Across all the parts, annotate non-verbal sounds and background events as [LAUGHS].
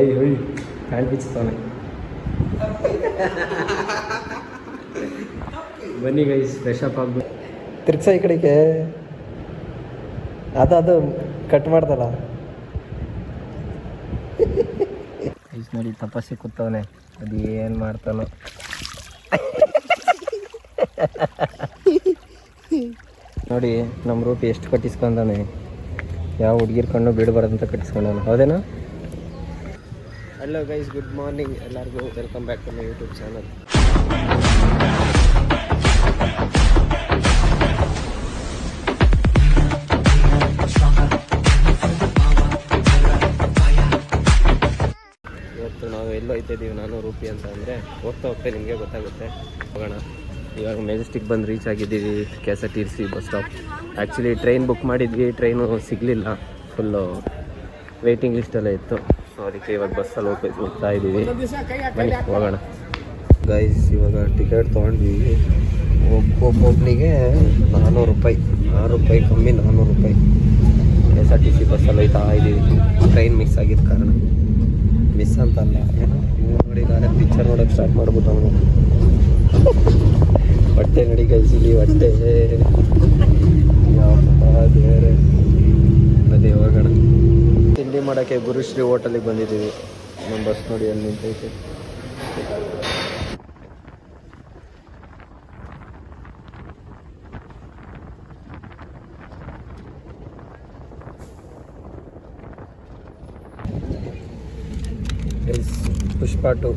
I hey pant ಬಿಚ್ತಾನೆ ಬನ್ನಿ guys fresh up ಆಗ್ಬಿಟ್ಟು ತಿರ್ಗ್ಸ ಈ ಕಡೆಗೆ. ಅದು ಅದು ಕಟ್ ಮಾಡ್ದಲ್ಲ. ಗೈಸ್ ನೋಡಿ ತಪಸ್ಸಿ ಕೂತವನೆ. ಅದು ಏನು ಮಾಡ್ತಾನೋ. ನೋಡಿ ನಮ್ಮ ರೂಪಿ ಎಷ್ಟು ಕಟ್ಟಿಸ್ಕೊಂಡಾನೆ ಯಾವ ಹುಡುಗಿರ್ ಕಣ್ಣು ಬಿಡಬಾರ್ದಂತ ಕಟ್ಟಿಸ್ಕೊಂಡಾನೆ ಹೌದೇನಾ? ಹಲೋ ಗೈಸ್ ಗುಡ್ ಮಾರ್ನಿಂಗ್ ಎಲ್ಲರಿಗೂ welcome back to my YouTube channel ಇವತ್ತು ನಾವು ಎಲ್ಲೋ ಇದ್ದೀವಿ ನಾನು, ರೂಪಿ ಅಂತ ಅಂದರೆ ಹೋಗ್ತಾ ಹೋಗ್ತಾ ನಿಮಗೆ ಗೊತ್ತಾಗುತ್ತೆ. ಹೋಗೋಣ. ಇವಾಗ ಮೆಜೆಸ್ಟಿಕ್ ಬಂದು ರೀಚ್ ಆಗಿದ್ದೀವಿ K S R T C bus stop actually train book ಮಾಡಿದ್ವಿ ಟ್ರೈನು ಸಿಗಲಿಲ್ಲ. ಫುಲ್ಲು ವೆಯ್ಟಿಂಗ್ ಲಿಸ್ಟೆಲ್ಲ ಇತ್ತು. ಸೊ ಅದಕ್ಕೆ ಇವಾಗ ಬಸ್ಸಲ್ಲಿ ಹೋಗ್ಬೇಕು ಹೋಗ್ತಾ ಇದ್ದೀವಿ. ಬನ್ನಿ ಹೋಗೋಣ. ಗೈಸ್ ಇವಾಗ ಟಿಕೆಟ್ ತೊಗೊಂಡ್ವಿ ಒಬ್ಬೊಬ್ಬೊಬ್ಬನಿಗೆ ನಾನ್ನೂರು ರೂಪಾಯಿ. ಆರು ರೂಪಾಯಿ ಕಮ್ಮಿ ನಾನ್ನೂರು ರೂಪಾಯಿ. K S R T C ಬಸ್ಸಲ್ಲಿ ಹೋಯ್ತಾ ಇದ್ದೀವಿ. ಟ್ರೈನ್ ಮಿಸ್ ಆಗಿದ್ದ ಕಾರಣ. ಮಿಸ್ ಅಂತಲ್ಲ ಏನೋ ನೋಡಿ ನಾನೇ ಪಿಕ್ಚರ್ ನೋಡೋಕ್ಕೆ ಸ್ಟಾರ್ಟ್ ಮಾಡ್ಬಿಟ್ಟು ಅವನು ಬಟ್ಟೆ ನಡಿ ಗೈಸ್ ಇಲ್ಲಿ ಹೊಟ್ಟೆ ಯಾವ ದೇವ್ರೆ. ಅದೇ ಹೋಗೋಣ. ತಿಂಡಿ ಮಾಡೋಕ್ಕೆ ಗುರುಶ್ರೀ ಹೋಟೆಲಿಗೆ ಬಂದಿದ್ದೀವಿ. ನಮ್ಮ ಬಸ್ ನೋಡಿ ಅಲ್ಲಿ ನಿಂತೈತೆ. ಪುಷ್ಪ ಟು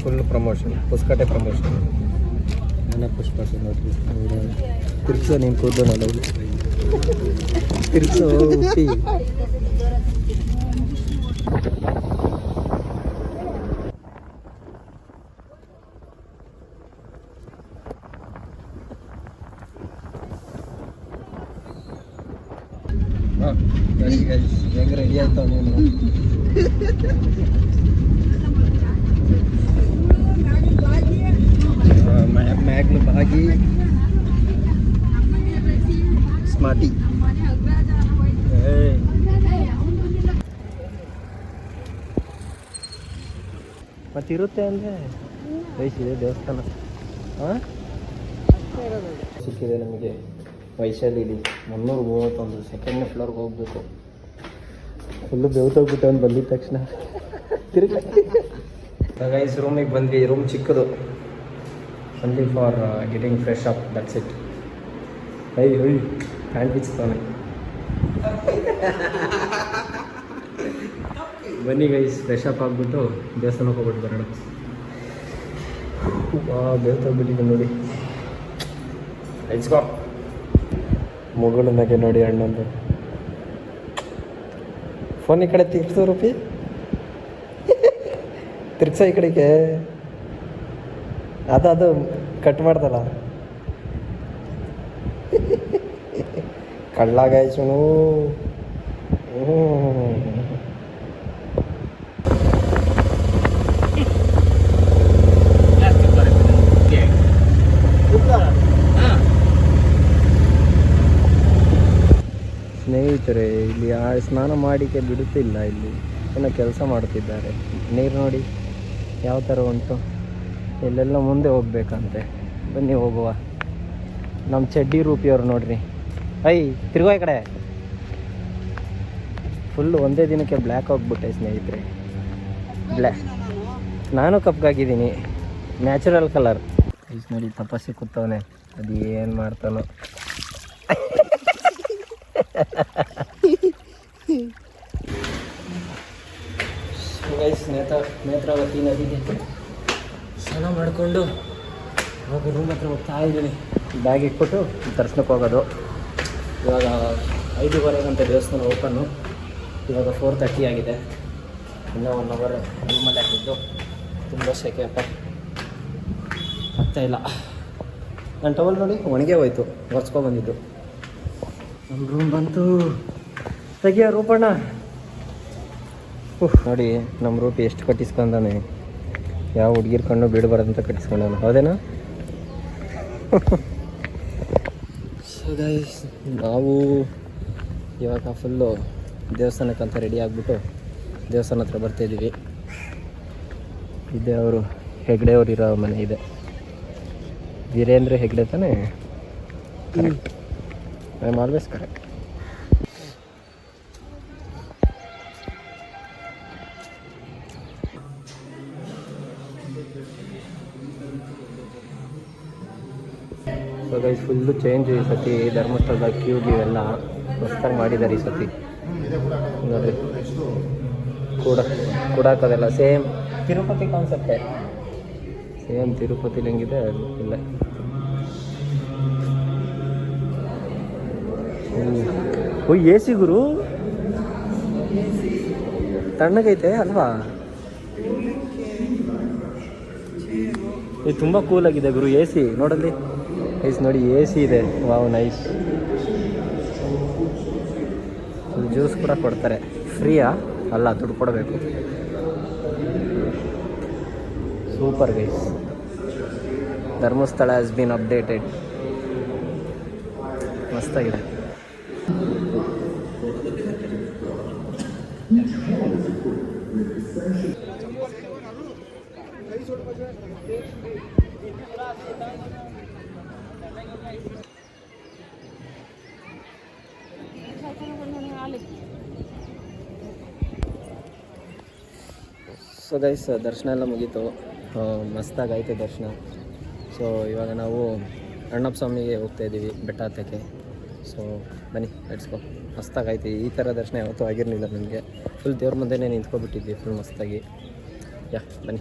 ಫುಲ್ ಪ್ರಮೋಷನ್ ಪುಸ್ಕಟೆ ಪ್ರಮೋಷನ್ ನಾನೇ ಪುಷ್ಪ ಟು ನೋಡ್ರಿ ತಿರ್ಗ್ಸೋ ನೀನು ಕೂದು ನೋಡೋದು ತಿರ್ಗ್ಸೋ ಉಪ್ಪಿ ಹೆಂಗೆ ರೆಡಿ ಆಯ್ತಾವ ನೀನು ಮ್ಯಾಗ್ಲು ಬಾಗಿ ಸ್ಮಾರ್ಟಿ ಮತ್ತಿರುತ್ತೆ ಅಂದರೆ ವಯಸ್ಸಿದೆ ದೇವಸ್ಥಾನ. ಹಾಂ ಸಿಕ್ಕಿದೆ ನಮಗೆ. ವೈಶಾಲಿಲಿ ಮುನ್ನೂರ ಮೂವತ್ತೊಂದು ಸೆಕೆಂಡ್ ಫ್ಲೋರ್ಗೆ ಹೋಗ್ಬೇಕು. ಫುಲ್ಲು ಬೆವ್ತೋಗ್ಬಿಟ್ಟು ಅಂತ ಬಂದಿದ್ದ ತಕ್ಷಣ ತಿರುಗಿ ರೂಮಿಗೆ ಬಂದ್ವಿ. ರೂಮ್ ಚಿಕ್ಕದು. Only for getting fresh up that's it I hand pant ಬಿಚ್ತಾನೆ ಬನ್ನಿ ಗೈಸ್ ಫ್ರೆಶ್ ಅಪ್ ಆಗಿಬಿಟ್ಟು ದೇವಸ್ಥಾನಕ್ಕೆ ಹೋಗ್ಬಿಟ್ಟು ಬರೋಣ. ವಾ ಬಿಟ್ಟಿದ್ದೆ ನೋಡಿ. ಐಸ್ಕೋ ಗೋ ಮುಗುಳು ನಗೆ ನೋಡಿ ಅಣ್ಣಂದು. ಫೋನ್ ಈ ಕಡೆ ತಿರ್ಸು ರೂಪಿ. [LAUGHS] ತಿರ್ಗ್ಸ ಈ ಕಡೆಗೆ. ಅದು ಅದು ಕಟ್ ಮಾಡ್ದಲ್ಲ. [LAUGHS] ಕಳ್ಳಾಗಾಯ್ಸುಣು ಹ್ಞೂ ಸ್ನೇಹಿತರೆ ಇಲ್ಲಿ ಆ ಸ್ನಾನ ಮಾಡಿಕೆ ಬಿಡುತ್ತಿಲ್ಲ, ಇಲ್ಲಿ ಏನೋ ಕೆಲಸ ಮಾಡುತ್ತಿದ್ದಾರೆ ನೀರು ನೋಡಿ, ಯಾವ ಥರ ಉಂಟು? ಎಲ್ಲೆಲ್ಲ ಮುಂದೆ ಹೋಗ್ಬೇಕಂತೆ. ಬನ್ನಿ ಹೋಗುವ. ನಮ್ಮ ಚಡ್ಡಿ ರೂಪಿಯವ್ರು ನೋಡ್ರಿ. ಐ, ತಿರ್ಗೋ ಈ ಕಡೆ. ಫುಲ್ ಒಂದೇ ದಿನಕ್ಕೆ ಬ್ಲ್ಯಾಕ್ ಹೋಗ್ಬಿಟ್ಟೆ ಸ್ನೇಹಿತರೆ. ಬ್ಲ್ಯಾಕ್ ನಾನು ಕಪ್ಗಾಗಿದ್ದೀನಿ. ನ್ಯಾಚುರಲ್ ಕಲರ್ ನೋಡಿ, ತಪಸ್ಸಿ ಕೂತವನೆ. ಅದು ಏನು ಮಾಡ್ತಾನೋ. ನೇತ್ರ ನೇತ್ರಾವತಿ ನದಿಗೆ ಸ್ನಾನ ಮಾಡಿಕೊಂಡು ಇವಾಗ ರೂಮ್ ಹತ್ರ ಹೋಗ್ತಾ ಇದ್ದೀನಿ. ಬ್ಯಾಗ್ ಇಟ್ಬಿಟ್ಟು ದರ್ಶನಕ್ಕೆ ಹೋಗೋದು. ಇವಾಗ ಐದೂವರೆ ಗಂಟೆ ದೇವಸ್ಥಾನ ಓಪನ್ನು ಇವಾಗ ಫೋರ್ ತರ್ಟಿ ಆಗಿದೆ. ಇನ್ನೂ ಒನ್ ಅವರ್ ರೂಮಲ್ಲಿ ಆಗಿದ್ದು ತುಂಬ ಸೆಕೆ ಅಪ್ಪ ಆಗ್ತಾ ಇಲ್ಲ. ನನ್ನ ಟವಲ್ ನೋಡಿ, ಒಣಗೆ ಹೋಯ್ತು. ಒರೆಸ್ಕೊಬಂದಿದ್ದು ನಮ್ಮ ರೂಮ್ ಬಂತು. ತೆಗಿಯ ರೂಪಣ್ಣ. ಓಹ್ ನೋಡಿ ನಮ್ಮ ರೂಪಿ ಎಷ್ಟು ಕಟ್ಟಿಸ್ಕೊಂಡಾನೆ. ಯಾವ ಹುಡುಗಿರ್ ಕಣ್ಣು ಬಿಡಬಾರ್ದಂತ ಕಟ್ಟಿಸ್ಕೊಂಡಾನೆ. ಹೌದೇನಾ? ನಾವು ಇವಾಗ ಫುಲ್ಲು ದೇವಸ್ಥಾನಕ್ಕಂತ ರೆಡಿ ಆಗಿಬಿಟ್ಟು ದೇವಸ್ಥಾನ ಹತ್ರ ಬರ್ತಾಯಿದ್ದೀವಿ ಇದೇ ಅವರು ಹೆಗ್ಡೆ ಅವ್ರು ಇರೋ ಮನೆ ಇದೆ. ವೀರೇಂದ್ರ ಹೆಗ್ಡೆ ತಾನೇ? I am always correct so guys full change ಈ ಸತಿ ಧರ್ಮಸ್ಥಳದ ಕ್ಯೂ ಇವೆಲ್ಲ ಹೊಸ್ದಾಗಿ ಮಾಡಿದ್ದಾರೆ ಈ ಸತಿ. ನೋಡ್ರಿ. ಕೂಡ ಕೂಡಾಕೋದೆಲ್ಲ ಸೇಮ್ ತಿರುಪತಿ ಕಾನ್ಸೆಪ್ಟೇ ಸೇಮ್ ತಿರುಪತಿಲಿ ಹೆಂಗಿದೆ? ಇಲ್ಲ. ಓ ಎ ಸಿ ಗುರು? ತಣ್ಣಗೈತೆ ಅಲ್ವಾ? ಇದು ತುಂಬ ಕೂಲ್ ಆಗಿದೆ ಗುರು ಎ ಸಿ ನೋಡಲ್ಲಿ. ಐಸ್ ನೋಡಿ ಎ ಸಿ ಇದೆ ವಾವ್ ನೈಸ್ ಜ್ಯೂಸ್ ಕೂಡ ಕೊಡ್ತಾರೆ. ಫ್ರೀಯಾ ಅಲ್ಲ, ದುಡ್ಡು ಕೊಡಬೇಕು. Super guys Dharmasthala has been updated ಮಸ್ತಾಗಿದೆ. So guys ದರ್ಶನ ಎಲ್ಲ ಮುಗೀತು. ಮಸ್ತಾಗೈತೆ ದರ್ಶನ. ಸೊ ಇವಾಗ ನಾವು ಅಣ್ಣಪ್ಪ ಸ್ವಾಮಿಗೆ ಹೋಗ್ತಾ ಇದ್ದೀವಿ ಬೆಟ್ಟ ಹತ್ತಕ್ಕೆ ಸೊ ಬನ್ನಿ ಲೆಟ್ಸ್ಕೋ ಮಸ್ತಾಗೈತೆ ಈ ಥರ ದರ್ಶನ ಯಾವತ್ತೂ ಆಗಿರಲಿಲ್ಲ ನನಗೆ ಫುಲ್ ದೇವ್ರ ಮುಂದೆನೇ ನಿಂತ್ಕೊಬಿಟ್ಟಿದ್ವಿ ಫುಲ್ ಮಸ್ತಾಗಿ. ಯಾ ಬನ್ನಿ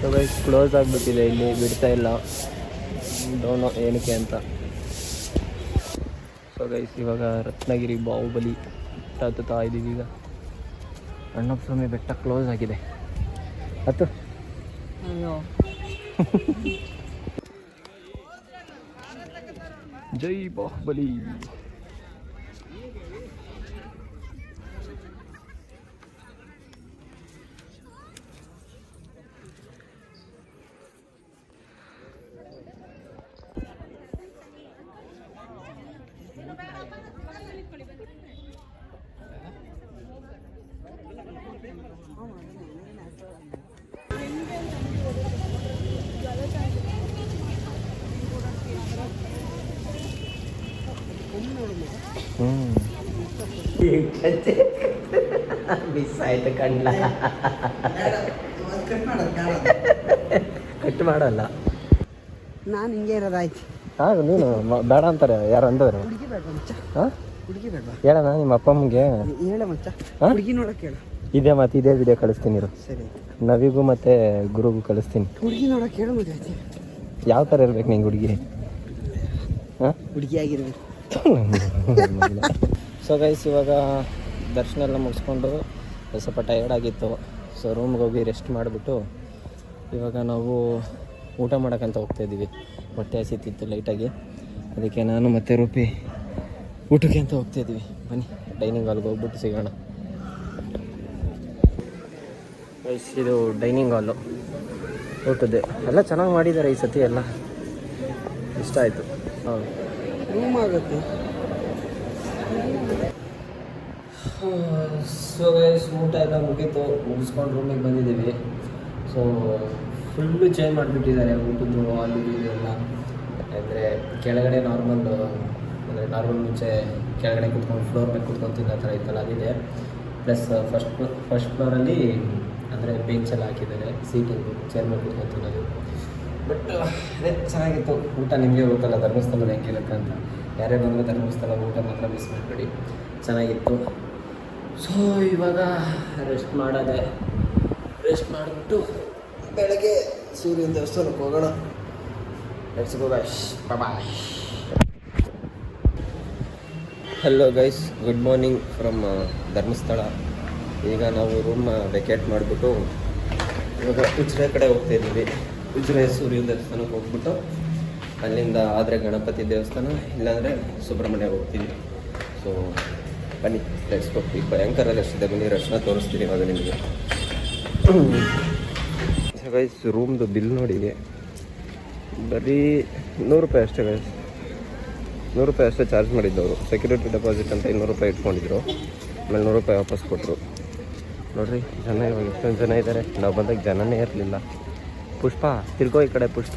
ಸೊ ಗೈಸ್ ಕ್ಲೋಸ್ ಆಗಿಬಿಟ್ಟಿದೆ ಇಲ್ಲಿ ಬಿಡ್ತಾ ಇಲ್ಲ. ಡೋನೋ ಏನಕ್ಕೆ ಅಂತ. ಸೊ ಗೈಸ್ ಇವಾಗ ರತ್ನಗಿರಿ ಬಾಹುಬಲಿ ಹತ್ತುತ್ತಾ ಇದ್ದೀವಿ ಈಗ. ಅಣ್ಣಪ್ಪ ಸ್ವಾಮಿ ಬೆಟ್ಟ ಕ್ಲೋಸ್ ಆಗಿದೆ. ಹತ್ತು. [LAUGHS] ಜೈ ಬಾಹುಬಲಿ [LAUGHS] ಮಿಸ್ ಆಯ್ತು ಕಣ್ಣ ಕಟ್ ಮಾಡಲ್ಲ. ನಾನು ಹಿಂಗೆ ಇರೋದಾಯ್ತು ಹಾ ನೀನು ಬೇಡ ಅಂತಾರೆ ಯಾರು ಅಂದವರು? ಹೇಳಣ್ಣ ಹೇಳೋಣ ನಿಮ್ಮ ಅಪ್ಪ ಅಮ್ಮಗೆ? ಹುಡುಗಿ ನೋಡಕ್ಕೆ ಹೇಳ. ಇದೇ ಮತ್ತೆ ಇದೇ ವಿಡಿಯೋ ಕಳಿಸ್ತೀನಿ ಇರು. ಸರಿ ನವಿಗೂ ಮತ್ತೆ ಗುರುಗೂ ಕಳಿಸ್ತೀನಿ. ಹುಡುಗಿ ನೋಡಕ್ಕೆ ಹೇಳು ಯಾವ ಥರ ಇರ್ಬೇಕು ನಿಂಗೆ ಹುಡುಗಿ? ಹಾಂ? ಹುಡುಗಿ ಆಗಿರ್ಬೇಕು. [LAUGHS] ಸೊ ಗೈಸ್ ಇವಾಗ ದರ್ಶನ ಎಲ್ಲ ಮುಗಿಸ್ಕೊಂಡು ಸ್ವಲ್ಪ ಟಯರ್ಡ್ ಆಗಿತ್ತು. ಸೊ ರೂಮ್ಗೆ ಹೋಗಿ ರೆಸ್ಟ್ ಮಾಡಿಬಿಟ್ಟು ಇವಾಗ ನಾವು ಊಟ ಮಾಡೋಕ್ಕಂತ ಹೋಗ್ತಾ ಇದ್ದೀವಿ. ಹೊಟ್ಟೆ ಹಸಿತಿತ್ತು ಲೈಟಾಗಿ ಅದಕ್ಕೆ ನಾನು ಮತ್ತೆ ರೂಪಿ ಊಟಕ್ಕೆ ಅಂತ ಹೋಗ್ತಾ ಇದ್ದೀವಿ. ಬನ್ನಿ ಡೈನಿಂಗ್ ಹಾಲ್ಗೆ ಹೋಗ್ಬಿಟ್ಟು ಸಿಗೋಣ. ಇದು ಡೈನಿಂಗ್ ಹಾಲು ಊಟದ್ದೆ. ಎಲ್ಲ ಚೆನ್ನಾಗಿ ಮಾಡಿದ್ದಾರೆ ಈ ಸತಿ ಎಲ್ಲ. ಇಷ್ಟ ಆಯಿತು. ಹಾಂ ರೂಮ್ ಆಗುತ್ತೆ. ಸೊ ಗೈಸ್ ಊಟ ಎಲ್ಲ ಮುಗೀತು. ಮುಗಿಸ್ಕೊಂಡು ರೂಮಿಗೆ ಬಂದಿದ್ದೀವಿ. ಸೊ ಫುಲ್ಲು ಚೇಂಜ್ ಮಾಡಿಬಿಟ್ಟಿದ್ದಾರೆ ಊಟದ್ದು ಅಲ್ಲಿ ಎಲ್ಲ. ಅಂದರೆ ಕೆಳಗಡೆ ನಾರ್ಮಲ್ ಅಂದರೆ ನಾರ್ಮಲ್ ಮುಂಚೆ ಕೆಳಗಡೆ ಕುತ್ಕೊಂಡು ಫ್ಲೋರ್ ಮೇಲೆ ಕುತ್ಕೊಂಡು ತಿನ್ನೋ ಥರ ಇತ್ತಲ್ಲ, ಅದಿದೆ. ಪ್ಲಸ್ ಫಸ್ಟ್ ಫಸ್ಟ್ ಫ್ಲೋರಲ್ಲಿ ಅಂದರೆ ಬೆಂಚೆಲ್ಲ ಹಾಕಿದ್ದಾರೆ ಸೀಟಿಂಗು ಚೇರ್ ಮೇಲೆ ಕುತ್ಕೊಂಡು ತಿನ್ನೋದು. ಬಟ್ ಅದೇ ಚೆನ್ನಾಗಿತ್ತು. ಊಟ ನಿಮಗೆ ಗೊತ್ತಲ್ಲ ಧರ್ಮಸ್ಥಳದ ಹೆಂಗಿರುತ್ತೆ ಅಂತ. ಯಾರೇ ಬಂದರೂ ಧರ್ಮಸ್ಥಳ ಊಟ ಮಾತ್ರ ಮಿಸ್ ಮಾಡಬೇಡಿ. ಚೆನ್ನಾಗಿತ್ತು. ಸೊ ಇವಾಗ ರೆಸ್ಟ್ ಮಾಡೋದೆ ರೆಸ್ಟ್ ಮಾಡಿಬಿಟ್ಟು ಬೆಳಗ್ಗೆ ಸೂರ್ಯನ ದೇವಸ್ಥಾನಕ್ಕೆ ಹೋಗೋಣ. Let's go guys bye hello guys good morning from Dharmasthala. ಈಗ ನಾವು ರೂಮ್ ವೆಕೇಟ್ ಮಾಡಿಬಿಟ್ಟು, ಇವಾಗ ಉಚ್ಚರ ಕಡೆ ಹೋಗ್ತಾ ಇದ್ದೀವಿ. ಉಜ್ರೆ ದೇವಸ್ಥಾನಕ್ಕೆ ಹೋಗ್ಬಿಟ್ಟು ಅಲ್ಲಿಂದ ಆದರೆ ಗಣಪತಿ ದೇವಸ್ಥಾನ, ಇಲ್ಲಾಂದರೆ ಸುಬ್ರಹ್ಮಣ್ಯ ಹೋಗ್ತೀವಿ. ಸೊ ಬನ್ನಿ ಲೆಟ್ಸ್ ಹೋಗ್ತೀವಿ ಭಯಂಕರ ಇದೆ ಬನ್ನಿ ರಶ್ನ ತೋರಿಸ್ತೀನಿ ಇವಾಗ ನಿಮಗೆ. ಗೈಸ್ ರೂಮ್ದು ಬಿಲ್ ನೋಡಿ. ಬರೀ ನೂರು ರೂಪಾಯಿ ಅಷ್ಟೇ ಗೈಸ್ ನೂರು ರೂಪಾಯಿ ಅಷ್ಟೇ ಚಾರ್ಜ್ ಮಾಡಿದ್ದವರು. ಸೆಕ್ಯೂರಿಟಿ ಡೆಪಾಸಿಟ್ ಅಂತ ಇನ್ನೂರು ರೂಪಾಯಿ ಇಟ್ಕೊಂಡಿದ್ರು. ಆಮೇಲೆ ನೂರು ರೂಪಾಯಿ ವಾಪಸ್ ಕೊಟ್ಟರು ನೋಡ್ರಿ, ಜನ ಇವಾಗ ಎಷ್ಟೊಂದು ಜನ ಇದ್ದಾರೆ ನಾವು ಬಂದಾಗ ಜನನೇ ಇರಲಿಲ್ಲ. ಪುಷ್ಪ, ತಿರ್ಗೋ ಈ ಕಡೆ ಪುಷ್ಪ.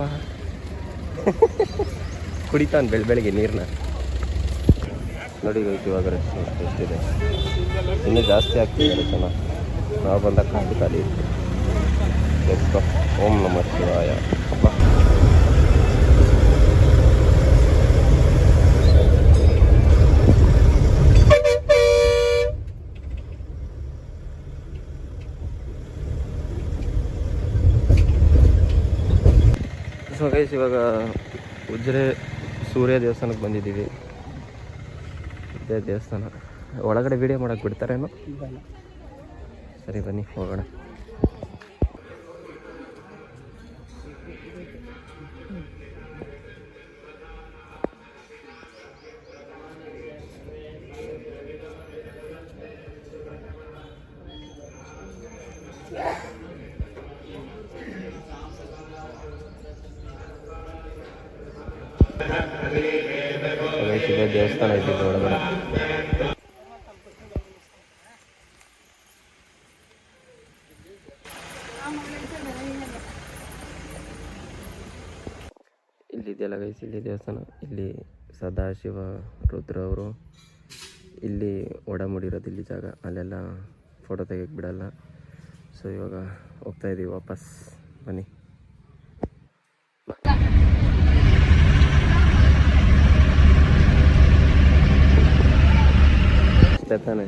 [LAUGHS] ಕುಡಿತಾನೆ ಬೆಳ, ಬೆಳಗ್ಗೆ ನೀರನ್ನ ನೋಡಿ ಇವಾಗ ಎಷ್ಟಿದೆ ಇನ್ನೂ ಜಾಸ್ತಿ ಆಗ್ತಿದ್ದಾರೆ ಜನ. ನಾವು ಬಂದಾಗ ಖಾಲಿ. ಓಂ ನಮಃ ಶಿವಾಯ ಅಪ್ಪ ಸೊ ಗೈಸ್ ಇವಾಗ ಉಜ್ರೆ ಸೂರ್ಯ ದೇವಸ್ಥಾನಕ್ಕೆ ಬಂದಿದ್ದೀವಿ. ಇದೇ ದೇವಸ್ಥಾನ. ಒಳಗಡೆ ವಿಡಿಯೋ ಮಾಡೋಕೆ ಬಿಡ್ತಾರೇನೋ? ಸರಿ ಬನ್ನಿ ಹೋಗೋಣ. ಗೈಸ್ ಇದೆ ದೇವಸ್ಥಾನ ಇದ್ದಿದ್ದು ಒಳಗಡೆ. ಇಲ್ಲಿದೆಯಲ್ಲ ಗೈಸ್ ಇಲ್ಲಿ ದೇವಸ್ಥಾನ. ಇಲ್ಲಿ ಸದಾಶಿವ, ರುದ್ರ ಅವರು. ಇಲ್ಲಿ ಒಡಮೂಡಿರೋದು ಇಲ್ಲಿ ಜಾಗ. ಅಲ್ಲೆಲ್ಲ ಫೋಟೋ ತೆಗಿಯಕ್ಕೆ ಬಿಡಲ್ಲ. ಸೊ ಇವಾಗ ಹೋಗ್ತಾ ಇದ್ದೀವಿ ವಾಪಸ್. ಬನ್ನಿ. ಇಷ್ಟೇ ತಾನೇ?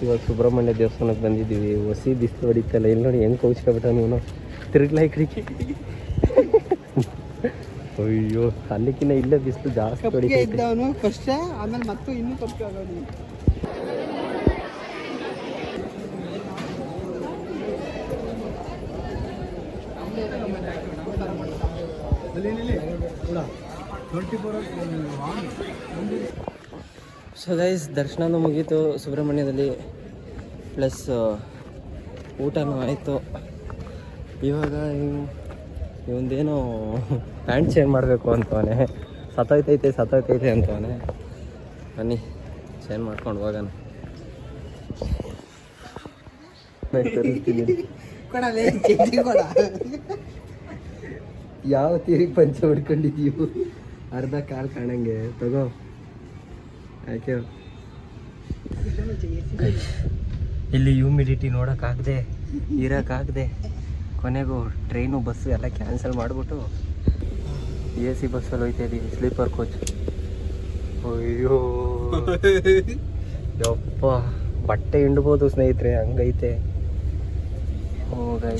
ಇವಾಗ ಸುಬ್ರಹ್ಮಣ್ಯ ದೇವಸ್ಥಾನಕ್ಕೆ ಬಂದಿದ್ದೀವಿ? ಹೊಸಿ ಬಿಸಿಲು ಹೊಡಿತಲ್ಲ ಇಲ್ಲಿ. ನೋಡಿ ಹೆಂಗೆ ಕೌಚ್ಕೊಬಿಟ್ಟ ನೀನು ತಿರುಗ್ಲಾ ಈ ಕಡೆಗೆ. ಅಯ್ಯೋ ಅಲ್ಲಿಕ್ಕಿಂತ ಇಲ್ಲೇ ಬಿಸಿಲು ಜಾಸ್ತಿ ಇದ್ದವನು ಫಸ್ಟ್ ಆಮೇಲೆ ಮತ್ತೆ ಇನ್ನೂ ಕಪ್ಪಿ ಆಗೋದು ಸೊ ಗೈಸ್ ದರ್ಶನನೂ ಮುಗೀತು. ಸುಬ್ರಹ್ಮಣ್ಯದಲ್ಲಿ ಪ್ಲಸ್ ಊಟನೂ ಆಯಿತು. ಇವಾಗ ಇವಂದೇನೋ ಪ್ಯಾಂಟ್ ಚೇಂಜ್ ಮಾಡಬೇಕು ಅಂತವನೆ ಸತ್ತೋಯ್ತೈತೆ ಸತ್ತೋಯ್ತೈತೆ ಅಂತವನೆ ಬನ್ನಿ ಚೇಂಜ್ ಮಾಡ್ಕೊಂಡು ಹೋಗೋಣ. ಯಾವ ತೀರಿಗೆ ಪಂಚ ಹೊಡ್ಕೊಂಡಿದ್ದೀವು ಅರ್ಧ ಕಾಲ್ ಕಾಣಂಗೆ ತಗೋ. ಯಾಕೆ ಇಲ್ಲಿ ಹ್ಯೂಮಿಡಿಟಿ ನೋಡೋಕ್ಕಾಗದೆ ಇರೋಕ್ಕಾಗದೆ ಕೊನೆಗೂ ಟ್ರೈನು ಬಸ್ಸು ಎಲ್ಲ ಕ್ಯಾನ್ಸಲ್ ಮಾಡಿಬಿಟ್ಟು ಎ ಸಿ ಬಸ್ಸಲ್ಲಿ ಹೋಯ್ತಾ ಇದ್ದೀವಿ ಸ್ಲೀಪರ್ ಕೋಚ್ ಅಯ್ಯೋ. [LAUGHS] ಯಪ್ಪ ಬಟ್ಟೆ ಹಿಂಡ್ಬೋದು ಸ್ನೇಹಿತರೆ ಹಂಗೈತೆ.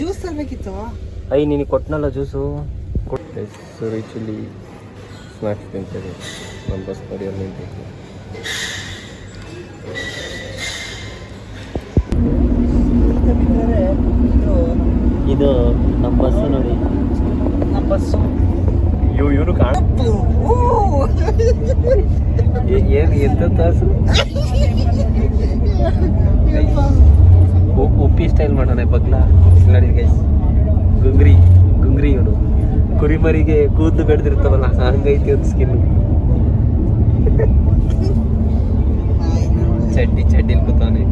ಜ್ಯೂಸ್ ತರಬೇಕಿತ್ತು? ಐ ನಿನಗೆ ಕೊಟ್ಟನಲ್ಲ ಜ್ಯೂಸು ಸರಿ ಚಿಲ್ಲಿ. ಸ್ನ್ಯಾಕ್ಸ್ ತಿಂತೇವೆ ನಮ್ಮ ಬಸ್ ನೋಡಿ ಅಲ್ಲಿ ನಿಂತೈತಿ ಇದು ನಮ್ಮ ಬಸ್ ನೋಡಿ. ನಮ್ಮ ಬಸ್ಸು. ಇವ್ ಇವರು ಕಾಣ ಏನು ಎಂತ ತಾಸು? ಉಪ್ಪಿ ಸ್ಟೈಲ್ ಮಾಡೋಣ ಬಗ್ಲಾ. ನೋಡಿ ಗೈಸ್ ಗುಂಗ್ರಿ ಗುಂಗ್ರಿ ಇವನು ಕುರಿಮರಿಗೆ ಕೂದಲು ಬೆಳೆದಿರ್ತಾವಲ್ಲ ಹಂಗೈತಿ ಒಂದು ಸ್ಕಿನ್ ಚಡ್ಡಿ ಚಡ್ಡಿ ಕೂತವನೆ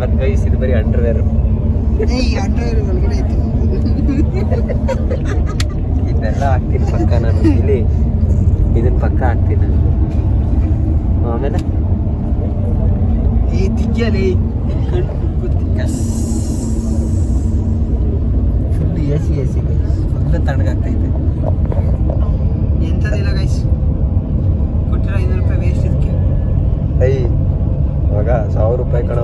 ಬಟ್ ಗೈಸ್ ಇದು ಬರೀ ಅಂಡರ್ವೇರ್ ಇದೆಲ್ಲ ಹಾಕ್ತೀನಿ ಪಕ್ಕ ನಾನು. ಇಲ್ಲಿ ಇದನ್ನ ಪಕ್ಕ ಹಾಕ್ತೀನಿ ನಾನು. ಆಮೇಲೆ? ಏ ತಿಗ್ಗಲೇ full A C A C full ತಣ್ಣಗಾಗ್ತೈತೆ. ಎಂಥದಿಲ್ಲ ಗೈಸ್ ಕೊಟ್ಟಿರೋ ಐನೂರು ರೂಪಾಯಿ ವೇಸ್ಟ್ ಇದಕ್ಕೆ ಐ ಇವಾಗ ಸಾವಿರ ರೂಪಾಯಿ ಕಣ.